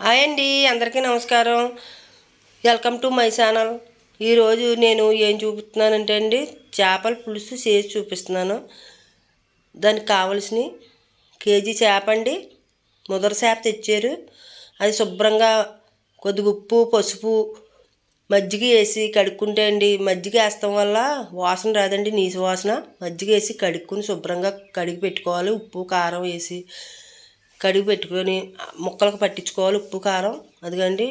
Hi అండి అందరికీ నమస్కారం. వెల్కమ్ టు మై ఛానల్ ఈరోజు నేను ఏం చూపిస్తున్నానంటే అండి చేపల పులుసు చేసి చూపిస్తున్నాను. దానికి కావలసిన కేజీ చేప అండి ముదర చేప తెచ్చారు. అది శుభ్రంగా కొద్దిగా ఉప్పు పసుపు మజ్జిగ వేసి కడుక్కుంటే అండి మజ్జిగ వేస్తాం వల్ల వాసన రాదండి నీసు వాసన. మజ్జిగ వేసి కడుక్కుని శుభ్రంగా కడిగి పెట్టుకోవాలి. ఉప్పు కారం వేసి కడిగి పెట్టుకొని ముక్కలకు పట్టించుకోవాలి ఉప్పు కారం. అదిగండి.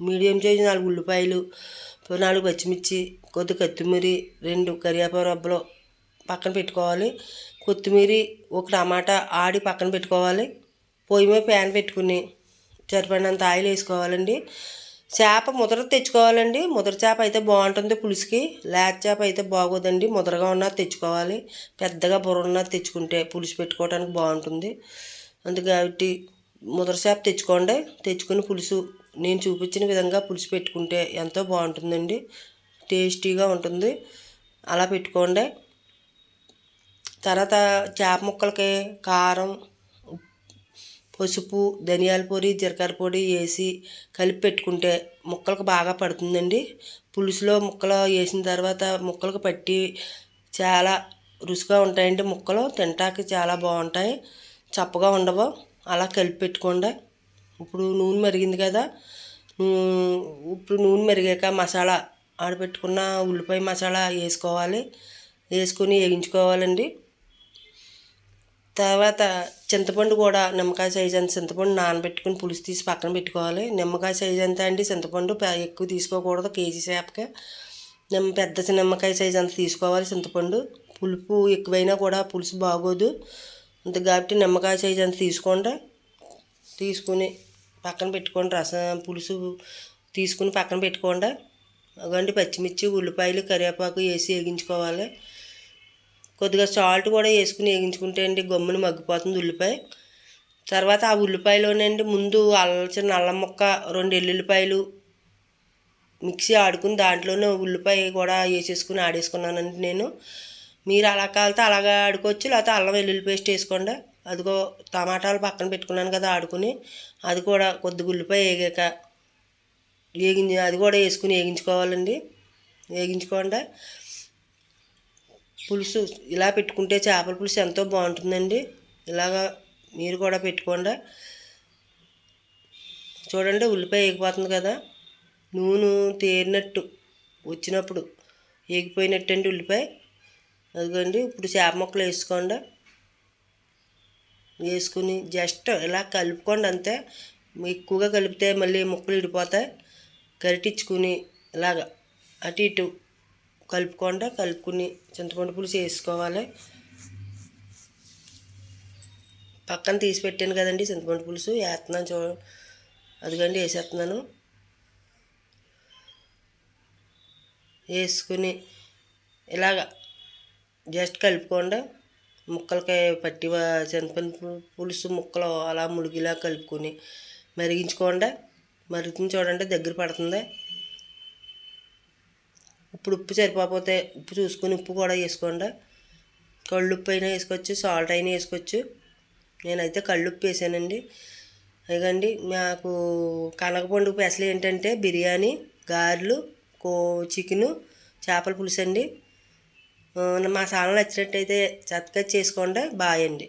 మీడియం సైజు నాలుగు ఉల్లిపాయలు నాలుగు పచ్చిమిర్చి కొద్ది కొత్తిమీర రెండు కరివేపాకు రబ్బలు పక్కన పెట్టుకోవాలి. కొత్తిమీర ఒక టమాటా ఆడి పక్కన పెట్టుకోవాలి. పొయ్యి మీద ప్యాన్ పెట్టుకుని సరిపడినంత ఆయిల్ వేసుకోవాలండి. చేప ముద్ర తెచ్చుకోవాలండి. ముద్ర చేప అయితే బాగుంటుంది పులుసుకి. లేత చేప అయితే బాగోదండి. ముద్రగా ఉన్నది తెచ్చుకోవాలి. పెద్దగా బుర్ర ఉన్నది తెచ్చుకుంటే పులుసు పెట్టుకోవడానికి బాగుంటుంది. అందుకే కాబట్టి ముద్ర చేప తెచ్చుకోండి. తెచ్చుకుని పులుసు. నేను చూపించిన విధంగా పులుసు పెట్టుకుంటే ఎంతో బాగుంటుందండి. టేస్టీగా ఉంటుంది. అలా పెట్టుకోండి. తర్వాత చేప ముక్కలకి కారం పసుపు ధనియాల పొడి జీలకర్ర పొడి వేసి కలిపి పెట్టుకుంటే ముక్కలకు బాగా పడుతుందండి. పులుసులో ముక్కలు వేసిన తర్వాత ముక్కలకు పట్టి చాలా రుచిగా ఉంటాయండి ముక్కలు. తింటాకి చాలా బాగుంటాయి. చప్పగా ఉండవు? అలా కలిపి పెట్టుకోండి. ఇప్పుడు నూనె మరిగింది కదా. ఇప్పుడు నూనె మరిగాక మసాలా ఆడపెట్టుకున్న ఉల్లిపాయ మసాలా వేసుకోవాలి. వేసుకొని వేయించుకోవాలండి. తర్వాత చింతపండు కూడా నిమ్మకాయ సైజ్ అంత చింతపండు నానబెట్టుకుని పులుసు తీసి పక్కన పెట్టుకోవాలి. నిమ్మకాయ సైజ్ అంతా అండి చింతపండు ఎక్కువ తీసుకోకూడదు కేజీ చేపకి నిమ్మ పెద్ద నిమ్మకాయ సైజ్ అంత తీసుకోవాలి చింతపండు. పులుపు ఎక్కువైనా కూడా పులుసు బాగోదు. అంత కాబట్టి నిమ్మకాయ సైజ్ అంత తీసుకోండి. తీసుకుని పక్కన పెట్టుకోండి. రసం పులుసు తీసుకుని పక్కన పెట్టుకోండి. అవండి పచ్చిమిర్చి ఉల్లిపాయలు కరివేపాకు వేసి వేగించుకోవాలి. కొద్దిగా సాల్ట్ కూడా వేసుకుని వేగించుకుంటే అండి గమ్మున మగ్గిపోతుంది ఉల్లిపాయ. తర్వాత ఆ ఉల్లిపాయలోనండి ముందు అల్ల చిన్న అల్లం ముక్క రెండు ఎల్లుల్లిపాయలు మిక్సీ ఆడుకుని దాంట్లోనే ఉల్లిపాయ కూడా వేసేసుకుని ఆడేసుకున్నానండి నేను. మీరు అలా కాలితే అలాగా ఆడుకోవచ్చు లేకపోతే అల్లం వెల్లుల్లి పేస్ట్ వేసుకోండి. అదిగో టమాటాలు పక్కన పెట్టుకున్నాను కదా ఆడుకుని అది కూడా కొద్ది ఉల్లిపాయ వేగాక వేగించి అది కూడా వేసుకుని వేగించుకోవాలండి. వేగించుకోండి. పులుసు ఇలా పెట్టుకుంటే చేపల పులుసు ఎంతో బాగుంటుందండి. ఇలాగా మీరు కూడా పెట్టుకోండి. చూడండి ఉల్లిపాయ వేగిపోతుంది కదా. నూనె తేరినట్టు వచ్చినప్పుడు వేగిపోయినట్టు అండి ఉల్లిపాయ. అదిగోండి ఇప్పుడు చేప ముక్కలు వేసుకోండి. వేసుకుని జస్ట్ ఇలా కలుపుకోండి అంతే. ఎక్కువగా కలిపితే మళ్ళీ ముక్కలు ఇడిపోతాయి గరిటిచ్చుకుని ఇలాగ అటు ఇటు కలుపుకోండి కలుపుకుని చింతపండు పులుసు వేసుకోవాలి. పక్కన తీసి పెట్టాను కదండి చింతపండు పులుసు వేస్తున్నాను చూ అదిగండి వేసేస్తున్నాను. వేసుకుని ఇలాగ జస్ట్ కలుపుకోండి. ముక్కలకి పట్టి చింతపండు పులుసు ముక్కలు అలా ములిగిలా కలుపుకొని మరిగించుకోండి. మరుగుతుంది చూడండి దగ్గర పడుతుంది. ఇప్పుడు ఉప్పు సరిపోతే ఉప్పు చూసుకొని ఉప్పు కూడా వేసుకోండి. కళ్ళుప్పు అయినా వేసుకోవచ్చు సాల్ట్ అయినా వేసుకోవచ్చు. నేనైతే కళ్ళుప్పు వేసానండి. అదిగండి మాకు కనకపండు పెసలు ఏంటంటే బిర్యానీ గారెలు కో చికెను చేపల పులుసు అండి మా ఛానల్ నచ్చినట్టయితే సబ్స్క్రైబ్ చేసుకోండి. బాయ్ అండి.